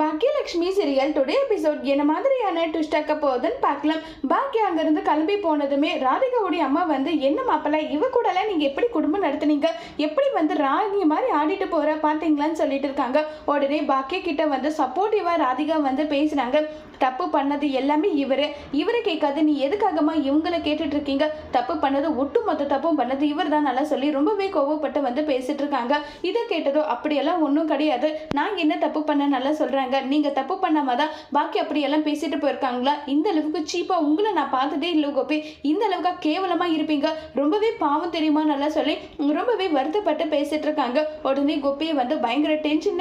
Baakiyalakshmi serial today episode என்ன மாதிரியான ட்விஸ்டாக்க போகுதுன்னு பார்க்கலாம். பாக்யா அங்கேருந்து கிளம்பி போனதுமே ராதிகாவுடைய அம்மா வந்து என்ன மாப்பிள்ள இவ கூடலாம் நீங்கள் எப்படி குடும்பம் நடத்துனீங்க? எப்படி வந்து ராணி மாதிரி ஆடிட்டு போகிற பார்த்தீங்களான்னு சொல்லிட்டு இருக்காங்க. உடனே பாக்கிய கிட்ட வந்து சப்போர்ட்டிவாக ராதிகா வந்து பேசுகிறாங்க தப்பு பண்ணது எல்லாமே இவர். இவரை கேட்காது நீ எதுக்காகமா இவங்களை கேட்டுட்டு இருக்கீங்க? தப்பு பண்ணது ஒட்டு மொத்த தப்பும் பண்ணது இவர் தான் நல்லா சொல்லி ரொம்பவே கோவப்பட்டு வந்து பேசிட்டு இருக்காங்க. இதை கேட்டதோ அப்படியெல்லாம் ஒன்றும் கிடையாது. நான் என்ன தப்பு பண்ண நல்லா சொல்கிறேன் சொல்கிறாங்க நீங்கள் தப்பு பண்ணாம தான் பாக்கி அப்படியெல்லாம் பேசிட்டு போயிருக்காங்களா? இந்த அளவுக்கு சீப்பாக உங்களை நான் பார்த்ததே இல்லை கோபி. இந்த அளவுக்கு கேவலமாக இருப்பீங்க. ரொம்பவே பாவம் தெரியுமா நல்லா சொல்லி ரொம்பவே வருத்தப்பட்டு பேசிட்டு இருக்காங்க. உடனே கோபியை வந்து பயங்கர டென்ஷன்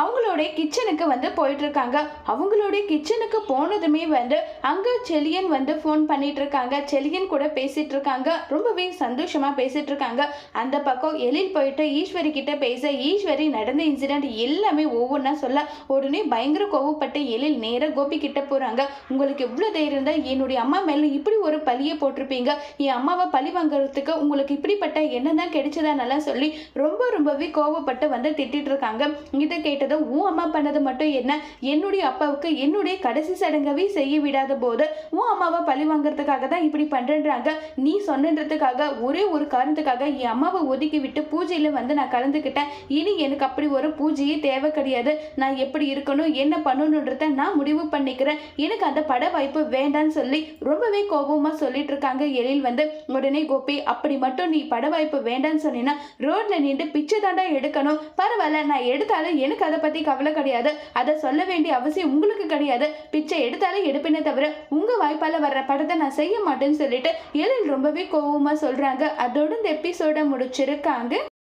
அவங்களுடைய கிச்சனுக்கு வந்து போயிட்டு இருக்காங்க அவங்களுடைய கிச்சனுக்கு போனதுமே வந்து அங்கே செலியன் வந்து ஃபோன் பண்ணிட்டு இருக்காங்க செலியன் கூட பேசிட்டு இருக்காங்க ரொம்பவே சந்தோஷமா பேசிட்டு இருக்காங்க அந்த பக்கம் எழில் போயிட்டு ஈஸ்வரி கிட்ட பேச ஈஸ்வரி நடந்த இன்சிடென்ட் எல்லாமே ஒவ்வொன்றா சொல்ல உடனே பயங்கர கோவப்பட்டு எழில் நேராக கோபி கிட்ட போறாங்க. உங்களுக்கு எவ்வளோ தைரியம் இருந்தால் என்னுடைய அம்மா மேலே இப்படி ஒரு பழியை போட்டிருப்பீங்க. என் அம்மாவை பழி வாங்குறதுக்கு உங்களுக்கு இப்படிப்பட்ட என்ன தான் கிடைச்சதா நல்லா சொல்லி ரொம்ப ரொம்பவே கோவப்பட்டு வந்து திட்டிட்டு இருக்காங்க இதை கேட்டதும் உன் அம்மா பண்ணது மட்டும் என்ன? என்னுடைய அப்பாவுக்கு என்னுடைய கடைசி சடங்கவே செய்ய விடாத போது உன் அம்மாவை பழி வாங்குறதுக்காக தான் இப்படி பண்றேன்றாங்க. நீ சொன்னதுக்காக ஒரே ஒரு காரணத்துக்காக என் அம்மாவை ஒதுக்கி விட்டு பூஜையில வந்து நான் கலந்துக்கிட்டேன். இனி எனக்கு அப்படி ஒரு பூஜையே தேவை கிடையாது. நான் எப்படி இருக்கணும் என்ன பண்ணணுன்றத நான் முடிவு பண்ணிக்கிறேன். எனக்கு அந்த பட வாய்ப்பு வேண்டான்னு சொல்லி ரொம்பவே கோபமா சொல்லிட்டு இருக்காங்க எழில் வந்து உடனே கோபி அப்படி மட்டும் நீ பட வாய்ப்பு வேண்டான்னு சொன்னீங்கன்னா ரோட்ல நின்று பிச்சை தாண்டா எடுக்கணும். பரவாயில்ல நான் எடுத்தாலும் எனக்கு அதை பத்தி கவலை கிடையாது. அதை சொல்ல வேண்டிய அவசியம் உங்களுக்கு கிடையாது. பிச்சை எடுத்தாலே எடுப்பேனே தவிர உங்க வாய்ப்பால வர்ற படத்தை நான் செய்ய மாட்டேன்னு சொல்லிட்டு எழில் ரொம்பவே கோவமா சொல்றாங்க. அதோட இந்த எபிசோட முடிச்சிருக்காங்க.